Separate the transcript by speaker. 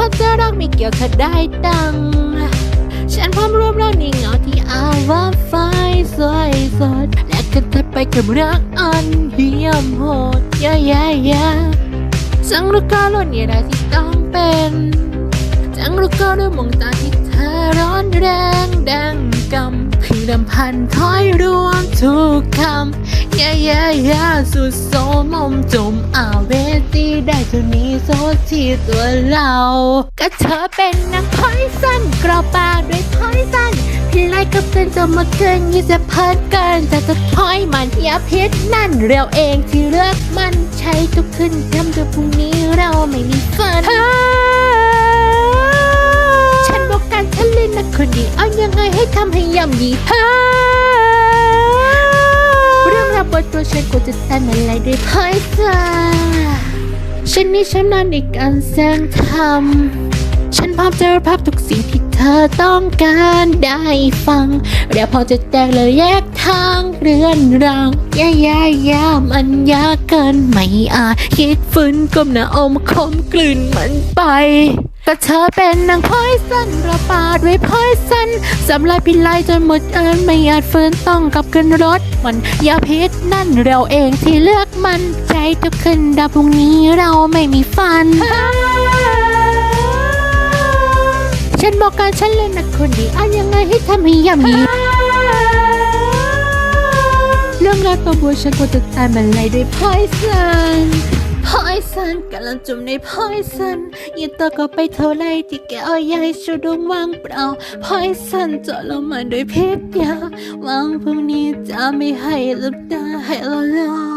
Speaker 1: พบเจอรักไม่เกี่ยวถ้าได้ตัง ฉันพร้อมร่วมเรักในเงาที่อาว่าไฟสวยสด และก็ถัดไปกับรักอันเยี่ยมโหดยายายาจังรู้ก็ล้นอย่าได้ที่ต้องเป็นจังรู้ก็ด้วยมองตาที่เธอร้อนแรงดังกำเพียงดำพันท้อยรวมทุกคำ ยายายาสุดโสมมจมอาเวทีได้เท่านี้โซที่ตัวเรา ก็เธอเป็นนางพอยสันกรอบปากด้วยพอยสันพี่ไล่กับเต้นจะมาเกินยี่จะเพิ่นเกินแต่จะพอยมันอย่าพิษนั่นเราเองที่เลือกมันใช้ทุกคืนทำจนพรุ่งนี้เราไม่มีฝันฉันบอกการฉันเล่นนะคนดีเอายังไงให้ทำให้ย่ำยีเฮ้เรื่อ งราตัวฉันกูจะตันอะไรด้วยพอยซ่าฉันนี่ชำนาญในการแสดงทำฉันพร้อมจะรับภาพทุกสิ่งที่เธอต้องการได้ฟังแล้วพอจะแตกเลยแยกทางเรือนรางยายายามันยากเกินไม่อาจคิดฝืนก้มหน้าอมคมกลืนมันไป ก็เธอเป็นนางพอยสันระบาดไว้พอยสันสำลายพิไลจนหมดเอินไม่อาจฟื้นต้องกลับขึ้นรถมันยาพิษนั่นเราเองที่เลือกมันใจทุกคืนดาวพรุ่งนี้เราไม่มีฟัน ฉันบอกการฉันเล่นนะคนดีเอายังไงให้ทำให้ย่ำยีเรื่องราวตัวบัวฉันควรจะตายมันเลยด้วยพอยสันันกำลังจมในพอยสันยิ่งต่อก็ไปเท่าไรที่แกเอาใหญ่ชูดวงว่างเปล่าพอยสันเจาะลงมาด้วยเพชรยาวหวังพรุ่งนี้จะไม่ให้ลับตาให้เราลอ